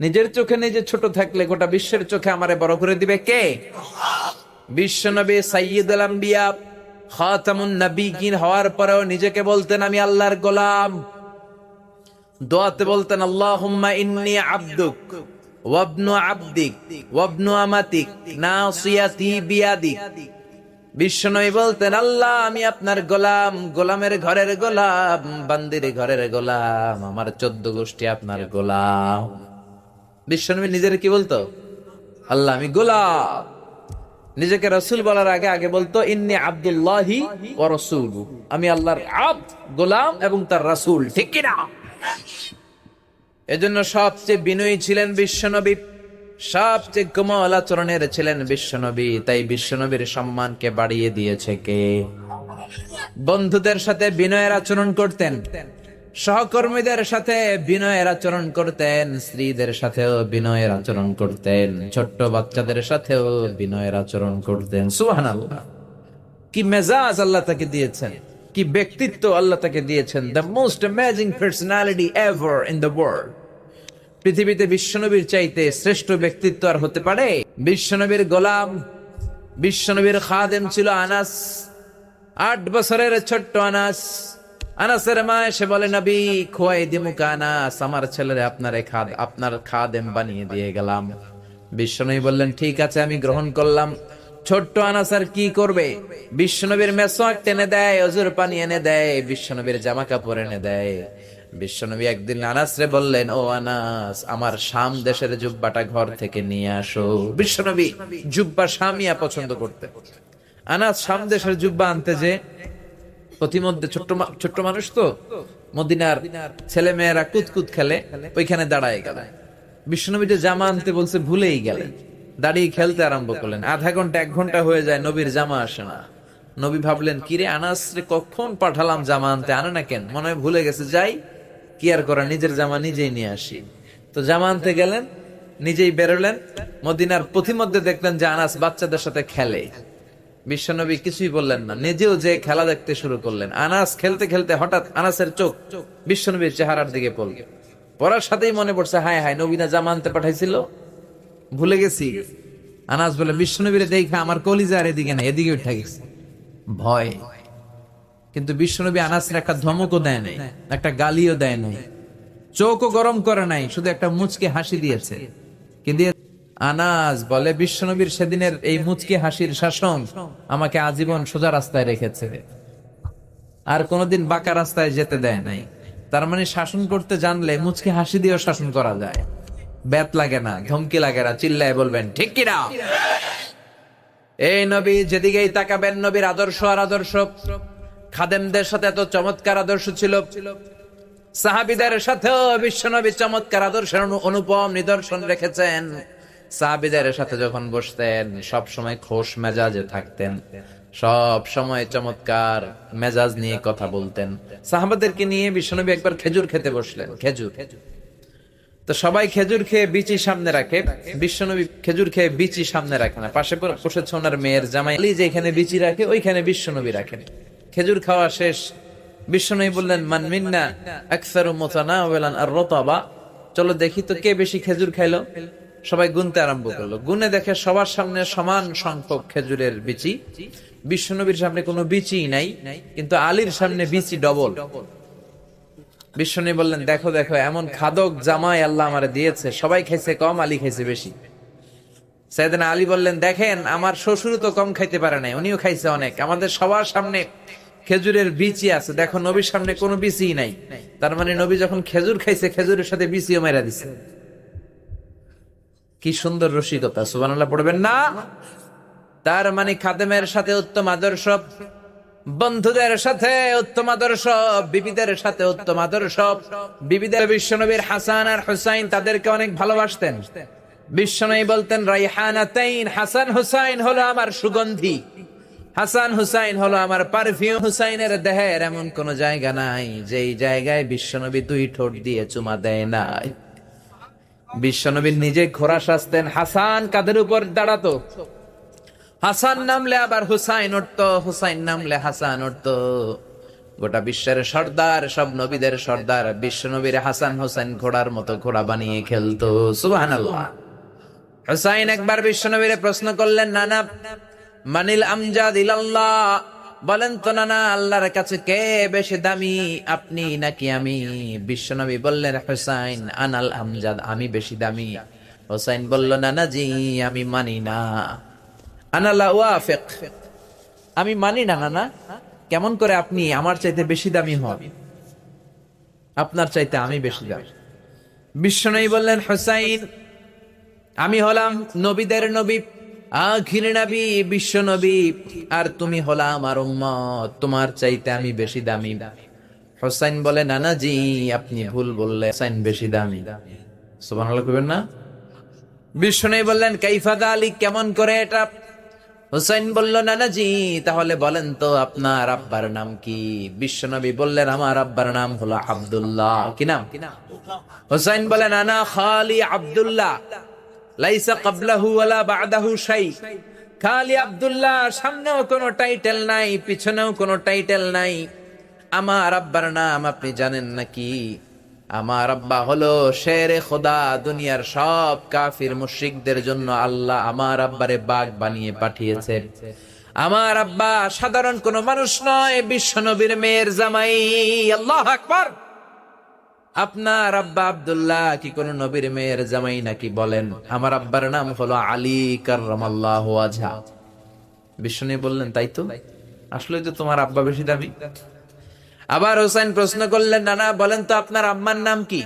নিজের চোখে নিজে ছোট থাকলে গোটা বিশ্বের চোখে আমারে বড় করে দিবে কে? বিশ্ব নবী সাইয়দ আম্বিয়া খাতামুন নবীগিন হওয়ার পরেও নিজেকে বলতেন, আমি আল্লাহর গোলাম। দোয়াতে বলতেন, আল্লাহুম্মা ইন্নি আবদুক ওয়াবনু আবদিক ওয়াবনু আমাতিক নাসিয়াতি বিয়াদিক। বিশ্বনবী বলতেন, আল্লাহ, আমি আপনার গোলাম, গোলামের ঘরের গোলাম, বান্দির ঘরের গোলাম, আমার চোদ্দ গোষ্ঠী আপনার গোলাম। বিশ্বনবী নিজের কি বলতো? আল্লাহ, আমি গোলাম নিজেকে রসুল বলার আগে আগে বলতো, ইন্নি আব্দুল্লাহি ও রসুল। আমি আল্লাহর আব গোলাম এবং তার রাসূল, ঠিক কিনা? এজন্য সবচেয়ে বিনয়ী ছিলেন বিশ্বনবী। সবচেয়ে কোমল আচরণের ছিলেন বিশ্বনবী। তাই বিশ্বনবীর সম্মানকে বাড়িয়ে দিয়েছে কে? বন্ধুদের সাথে বিনয়ের আচরণ করতেন। সহকর্মীদের সাথে বিনয়ের আচরণ করতেন, স্ত্রীদের সাথেও বিনয়ের আচরণ করতেন, ছোট্ট বাচ্চাদের সাথেও বিনয়ের আচরণ করতেন। সুবহানাল্লাহ। কি মেজাজ আল্লাহ তাকে দিয়েছেন, কি ব্যক্তিত্ব আল্লাহ তাকে দিয়েছেন the most amazing personality ever in the world পৃথিবীতে বিশ্বনবীর চাইতে শ্রেষ্ঠ ব্যক্তিত্ব আর হতে পারে? বিশ্বনবীর গোলাম, বিশ্বনবীর খাদেম ছিল আনাস, আট বছরের ছোট্ট আনাস আনাসের মা এসে বলে খোয়াই আমার ছেলেরে আপনার খাদ, আপনার বানিয়ে দিয়ে গেলাম। বিশ্বনবী বললেন, ঠিক আছে, আমি গ্রহণ করলাম। ছোট্ট কি করবে? বিশ্বনবীর মেসোয়াক টেনে দেয়, অজুর পানি এনে দেয়, বিশ্বনবীর জামা কাপড় এনে দেয়। বিশ্বনবী একদিন আনাস রে বললেন, ও আনাস, আমার শাম দেশের জুব্বাটা ঘর থেকে নিয়ে আসো। বিশ্বনবী জুব্বা শামিয়া পছন্দ করতে আনাস শাম দেশের জুব্বা আনতে যে প্রতিমধ্যে ছোট্ট ছোট্ট মানুষ তো? মদিনার ছেলে মেয়েরা কুতকুত খেলে, ওইখানে দাঁড়ায় গেল। বিশ্বনবী যে জামা আনতে বলছে ভুলেই গেলেন দাঁড়িয়ে খেলতে আরম্ভ করলেন। আধা ঘণ্টা, এক ঘণ্টা হয়ে যায়, নবীর জামা আসে না। নবী ভাবলেন, কিরে আনাস রে কখন পাঠালাম জামা আনতে? আনে না কেন? মনে হয় ভুলে গেছে, যাই, কি আর করা? নিজের জামা নিজেই নিয়ে আসি। তো জামা আনতে গেলেন, নিজেই বেরোলেন। মদিনার পথিমধ্যে দেখলেন যে আনাস বাচ্চাদের সাথে খেলে। বিশ্বনবী কিছুই বললেন না। নিজেও যে খেলা দেখতে শুরু করলেন। আনাস খেলতে খেলতে হঠাৎ আনাসের চোখ বিশ্বনবীর চেহারার দিকে পড়ল। পড়ার সাথেই মনে পড়ছে, হায় হায়, নবীনা জামা আনতে পাঠাইছিল। ভুলে গেছি। আনাস বলে বিশ্বনবীরে দেখে আমার কলিজার এদিকে না এদিকে উঠে গেছে। ভয়। কিন্তু বিশ্বনবী আনাসের একটা ধমকও দেয় নাই, একটা গালিও দেয় নাই। চোখও গরম করে নাই, শুধু একটা মুচকে হাসি দিয়েছে। কিন্তু আনাস বলে বিশ্বনবীর সেদিনের এই মুচকি হাসির শাসন আমাকে আজীবন সোজা রাস্তায় রেখেছে। আর কোনোদিন বাঁকা রাস্তায় যেতে দেয় নাই। তার মানে শাসন করতে জানলে মুচকি হাসি দিয়েও শাসন করা যায়। ব্যাত লাগে না ধমকি লাগে না, চিল্লায় বলবেন, ঠিক কিনা এই নবী যেদিকেই তাকাবেন, নবীর আদর্শ আর আদর্শ। খাদেমদের সাথে এত চমৎকার আদর্শ ছিল। সাহাবিদের সাথেও বিশ্বনবী চমৎকার আদর্শের অনুপম নিদর্শন রেখেছেন। সাহাবিদের সাথে যখন বসতেন, সব সময় খোশ মেজাজে থাকতেন, সব সময় চমৎকার মেজাজ নিয়ে কথা বলতেন। সাহাবাদেরকে নিয়ে বিশ্বনবী একবার খেজুর খেতে বসলেন, খেজুর। তো সবাই খেজুর খেয়ে বিচি সামনে রাখে, বিশ্বনবী খেজুর খেয়ে বিচি সামনে রাখে না। পাশে বসেছে ওনার মেয়ের জামাই আলী, যেখানে বিচি রাখে, ওইখানে বিশ্বনবী রাখেন খেজুর খাওয়া শেষ। বিশ্বনবী বললেন, মান মিন্না আকসারু মুতানাওয়ালান আর রতাবা চলো দেখি তো কে বেশি খেজুর খাইলো? সবাই গুনতে আরম্ভ করল। গুনে দেখে সবার সামনে সমান সংখ্যক খেজুরের বিচি। বিশ্বনবীর সামনে কোনো বিচি নাই, কিন্তু আলীর সামনে বিচি ডবল। বিশ্বনী বললেন, দেখো দেখো, এমন খাদক জামাই আল্লাহ আমারে দিয়েছে, সবাই খাইছে কম, আলী খাইছে বেশি। সাইদিন আলী বললেন, দেখেন, আমার শ্বশুর তো কম খাইতে পারে নাই, উনিও খাইছে অনেক। আমাদের সবার সামনে খেজুরের বিচি আছে। দেখো, নবীর সামনে কোনো বিচি নাই। তার মানে নবী যখন খেজুর খাইছে, খেজুরের সাথে বিচিও মেরা দিছে। কি সুন্দর রসিকতা, সুবহানাল্লাহ, পড়বেন না? তার মানে খাদেমের সাথে উত্তম আদর্শ, বন্ধুদের সাথে উত্তম আদর্শ, বিবিদের সাথে উত্তম আদর্শ। বিবিদের বিশ্বনবীর হাসান আর হুসাইন তাদেরকে অনেক ভালোবাসতেন। বিশ্বনবী বলতেন রাইহানাতাইন হাসান হুসাইন হলো আমার সুগন্ধি। হাসান হুসাইন হলো আমার পারফিউম হুসাইনের দেহের এমন কোন জায়গা নাই, যেই জায়গায় বিশ্বনবী দুই ঠোঁট দিয়ে চুমা দেয় নাই। বিশ্বনবী নিজে ঘোড়া সাজতেন। হাসান কাদের উপর দাঁড়াতো? হাসান নামলে আবার হুসাইন উঠতো, হুসাইন নামলে হাসান উঠতো। গোটা বিশ্বের সর্দার, সব নবীদের সর্দার বিশ্ব নবীর হাসান হোসেন ঘোড়ার মতো ঘোড়া বানিয়ে খেলতো। আল্লাহ হুসাইন একবার বিশ্ব নবীরে প্রশ্ন করলেন, নানা, মানিল আমজাদ ইলাল্লাহ? বলেন তো নানা, আল্লাহর কাছে কে বেশি দামি? আপনি নাকি আমি? বিশ্বনবী বললেন, হুসাইন, আনাল আমজাদ, আমি বেশি দামি। হোসাইন বলল, নানা জি, আমি মানি না। আনালা ওয়াফিক আমি মানি না, নানা। কেমন করে আপনি আমার চাইতে বেশি দামি হন? আপনার চাইতে আমি বেশি দামি। বিশ্বনবী বললেন, হুসাইন, আমি হলাম নবীদের নবী। আখির নবী, বিশ্ব নবী, আর তুমি হলা আমার উম্মত, তোমার চাইতে আমি বেশি দামি। হোসাইন বলে, নানা জি, আপনি ভুল বললে হোসাইন বেশি দামি। সুবহানাল্লাহ কইবেন না? বিষ্ণু বললেন কাইফাদা আলী কেমন করে এটা? হোসাইন বলল নানাজি তাহলে বলেন তো আপনার আব্বার নাম কি? বিশ্বনবী বললেন, আমার আব্বার নাম হলো আব্দুল্লাহ। কি নাম? হোসাইন বলেন আনা খালি আব্দুল্লাহ। লাইসা ওয়ালা বাদাহু খালি আব্দুল্লাহ, সামনেও কোনো টাইটেল নাই, পিছনেও কোনো টাইটেল নাই। আমার আব্বার নাম আপনি জানেন নাকি? আমার আব্বা হলো শেরে খোদা, দুনিয়ার সব কাফির মুশরিকদের জন্য আল্লাহ আমার আব্বারে বাঘ বানিয়ে পাঠিয়েছে। আমার আব্বা সাধারণ কোন মানুষ নয় বিশ্ব নবীর মেয়ের জামাই। আল্লাহ আপনার আব্বা আব্দুল্লাহ কি কোন নবীর মেয়ের জামাই নাকি বলেন? আমার আব্বার নাম হলো আলী কার্লাহ বিষ্ণু বললেন, তাই তো? আসলে তো তোমার আব্বা বেশি দাবি আবার হোসেন প্রশ্ন করলেন, নানা, বলেন তো আপনার আম্মার নাম কি?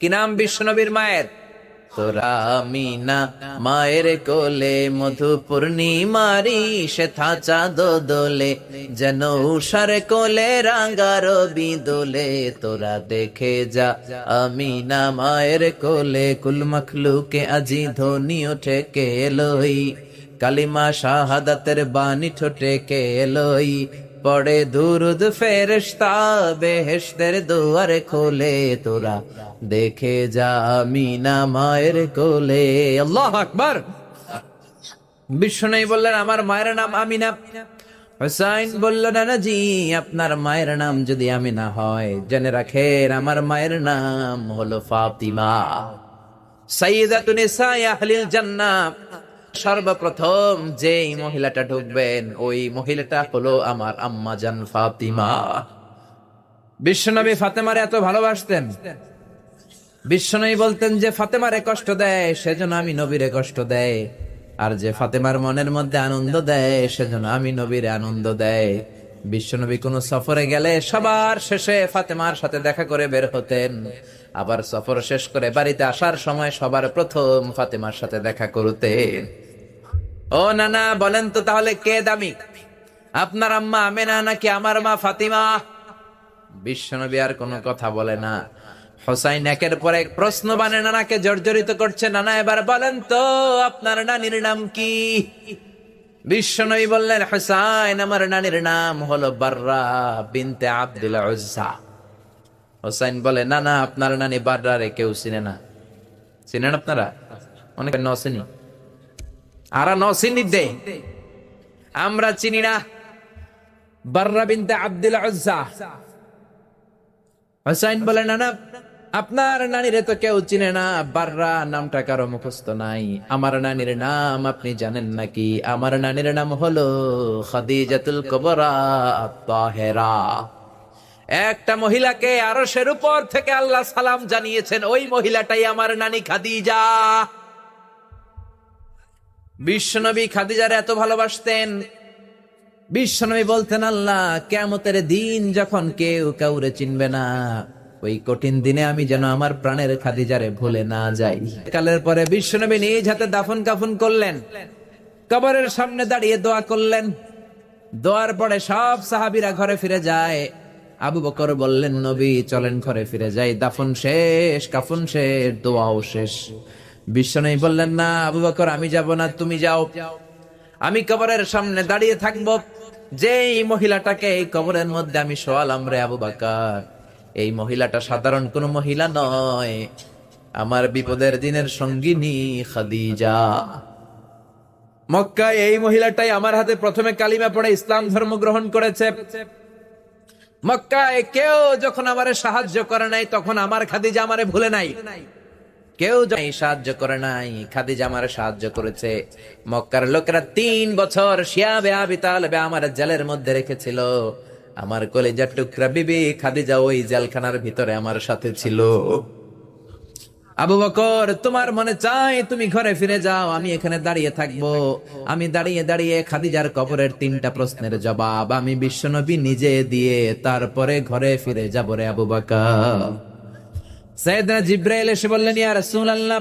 কি নাম বিশ্বনবীর মায়ের? তোরা মিনা মায়ের কোলে মধু পূর্ণিমারি শেথা চাঁদ দোলে, যেন উষার কোলে রাঙ্গার বিদোলে তোরা দেখে যা আমিনা মায়ের কোলে, কুল মখলুকে আজি ধ্বনি ওঠে কে লই, কালিমা শাহাদাতের বাণী ঠোঁটে কে লই, পড়ে দুরুদ ফেরেশতা, বেহেশতের দুয়ার খোলে, তোরা দেখে যা মিনা মায়ের কোলে। আল্লাহ আকবার। বিষ্ণু বললেন, আমার মায়ের নাম আমিনা। হুসাইন বলল নানা জি আপনার মায়ের নাম যদি আমিনা হয়, জেনে রাখেন আমার মায়ের নাম হলো ফাতিমা। সর্বপ্রথম যেই মহিলাটা ঢুকবেন, ওই মহিলাটা হলো আমার আম্মা জান ফাতিমা। বিশ্বনবী ফাতেমারে এত ভালোবাসতেন। বিশ্বনবী বলতেন যে ফাতেমারে কষ্ট দেয়, সেজন্য আমি নবীরে কষ্ট দেয়। আর যে ফাতেমার মনের মধ্যে আনন্দ দেয়, সেজন্য আমি নবীরে আনন্দ দেয়। বিশ্বনবী কোন সফরে গেলে সবার শেষে ফাতেমার সাথে দেখা করে বের হতেন। আবার সফর শেষ করে বাড়িতে আসার সময় সবার প্রথম ফাতেমার সাথে দেখা করতেন। ও নানা, বলেন তো তাহলে কে দামি? আপনার আম্মা আমেনা নাকি আমার মা ফাতিমা? বিশ্বনবী আর কোনো কথা বলে না। হোসাইন একের পর এক প্রশ্ন বানে, নানাকে জর্জরিত করছে। নানা এবার বলেন তো, আপনার নানির নাম কি? বিশ্বনবী বললেন, হোসাইন, আমার নানির নাম হলো বাররা বিনতে আব্দুল উজ্জা। হোসাইন বলে না না আপনার নানি বাররা রে কেউ চিনে না। চিনেন আপনারা? অনেক ন চিনি আরা ন চিনি দে। আমরা চিনি না বাররা বিনতে আব্দুল উজ্জা। হোসাইন বলে না না আপনার নানিরে তো কেউ চিনে না, বাররা নামটা কারও মুখস্থ নাই। আমার নানির নাম আপনি জানেন নাকি? আমার নানির নাম হলো খাদিজাতুল কবরা তাহেরা একটা মহিলাকে আরশের উপর থেকে আল্লাহ সালাম জানিয়েছেন, ওই মহিলাটাই আমার নানি খাদিজা। বিশ্বনবী খাদিজার এত ভালোবাসতেন। বিশ্বনবী বলতেন, আল্লাহ কেমতের দিন যখন কেউ কাউরে চিনবে না ওই কঠিন দিনে আমি যেন আমার প্রাণের খাদিজারে ভুলে না যাই। কালের পরে বিশ্বনবী নিজ হাতে দাফন কাফন করলেন। কবরের সামনে দাঁড়িয়ে দোয়া করলেন। দোয়ার পরে সব সাহাবিরা ঘরে ফিরে যায়। আবু বকর বললেন, নবী, চলেন ঘরে ফিরে যাই। দাফন শেষ, কাফন শেষ, দোয়াও শেষ। বিশ্বনবী বললেন, না, আবু বকর, আমি যাব না, তুমি যাও। আমি কবরের সামনে দাঁড়িয়ে থাকব। যেই মহিলাটাকে এই কবরের মধ্যে আমি শোয়ালাম রে আবু বাকার। এই মহিলাটা সাধারণ কোন মহিলা নয়। আমার বিপদের দিনের সঙ্গিনী খাদিজা। মক্কায় এই মহিলাটাই আমার হাতে প্রথমে কালিমা পড়ে ইসলাম ধর্ম গ্রহণ করেছে। মক্কায় কেউ যখন আমারে সাহায্য করে নাই, তখন আমার খাদিজা আমারে ভুলে নাই। কেউ যখন সাহায্য করে নাই, খাদিজা আমারে সাহায্য করেছে। মক্কার লোকেরা তিন বছর শিয়াবে আবি তালেবে আমার জেলের মধ্যে রেখেছিল। আমার কলেজার টুকরা বিবি খাদিজা ওই জেলখানার ভিতরে আমার সাথে ছিল। আবু বকর, তোমার মনে চাই তুমি ঘরে ফিরে যাও, আমি এখানে দাঁড়িয়ে থাকব। আমি দাঁড়িয়ে দাঁড়িয়ে খাদিজার কবরের তিনটা প্রশ্নের জবাব আমি বিশ্বনবী নিজে দিয়ে তারপরে ঘরে ফিরে যাব রে আবু বকর। সৈয়দনা জিব্রাইল এসে বললেন, ইয়া রাসূলুল্লাহ,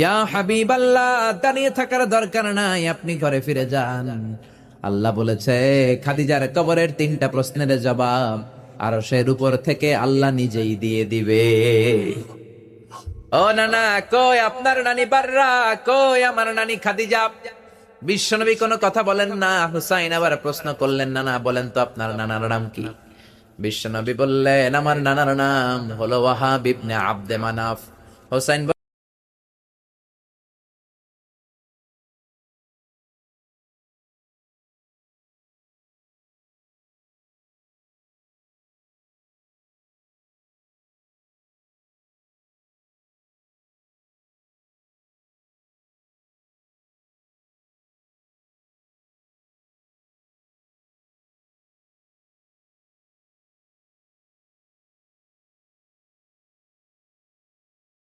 ইয়া হাবিবাল্লাহ, দাঁড়িয়ে থাকার দরকার নাই, আপনি ঘরে ফিরে যান। আল্লাহ বলেছে, খাদিজার কবরের তিনটা প্রশ্নের জবাব আর সের উপর থেকে আল্লাহ নিজেই দিয়ে দিবে। ও নানা, কই আপনার নানি বাররা? কই আমার নানি খাদিজা? বিশ্বনবী কোনো কথা বলেন না, হুসাইন আবার প্রশ্ন করলেন, নানা, বলেন তো আপনার নানার নাম কি? বিশ্বনবী বললেন, আমার নানার নাম হলো ওয়াহাব ইবনে আব্দে মানাফ। হোসাইন